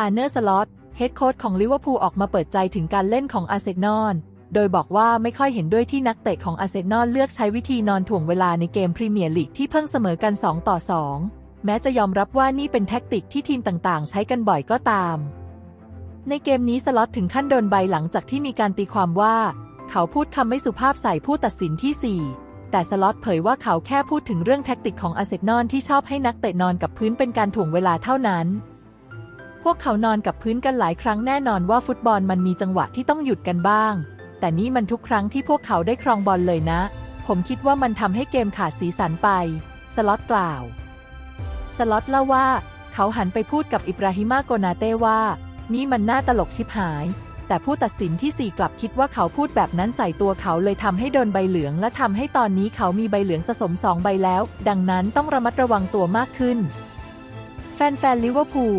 อาร์เนอร์สล็อตเฮดโค้ชของลิเวอร์พูลออกมาเปิดใจถึงการเล่นของอาร์เซนอลโดยบอกว่าไม่ค่อยเห็นด้วยที่นักเตะของอาร์เซนอลเลือกใช้วิธีนอนถ่วงเวลาในเกมพรีเมียร์ลีกที่เพิ่งเสมอกัน 2 ต่อ 2 แม้จะยอมรับว่านี่เป็นแท็กติกที่ทีมต่างๆ ใช้กันบ่อยก็ตาม ในเกมนี้สล็อตถึงขั้นโดนใบหลังจากที่มีการตีความว่า เขาพูดคำไม่สุภาพใส่ผู้ตัดสินที่ 4แต่สล็อตเผยว่าเขาแค่พูดถึงเรื่องแท็กติกของอาเซนอลที่ชอบให้นักเตะนอนกับพื้นเป็นการถ่วงเวลาเท่านั้น พวกเขานอนกับพื้นกันหลายครั้งแน่นอนว่าฟุตบอลมันมีจังหวะที่ต้องหยุดกันบ้าง แต่นี่มันทุกครั้งที่พวกเขาได้ครองบอลเลยนะ ผมคิดว่ามันทำให้เกมขาดสีสันไป สล็อตกล่าว สล็อตเล่าว่า เขาหันไปพูดกับอิบราฮิมาโกนาเต้ว่า นี่มันน่าตลกชิบหาย แต่ผู้ตัดสินที่สี่กลับคิดว่าเขาพูดแบบนั้นใส่ตัวเขาเลยทำให้โดนใบเหลือง และทำให้ตอนนี้เขามีใบเหลืองสะสมสองใบแล้ว ดังนั้นต้องระมัดระวังตัวมากขึ้น แฟนๆลิเวอร์พูล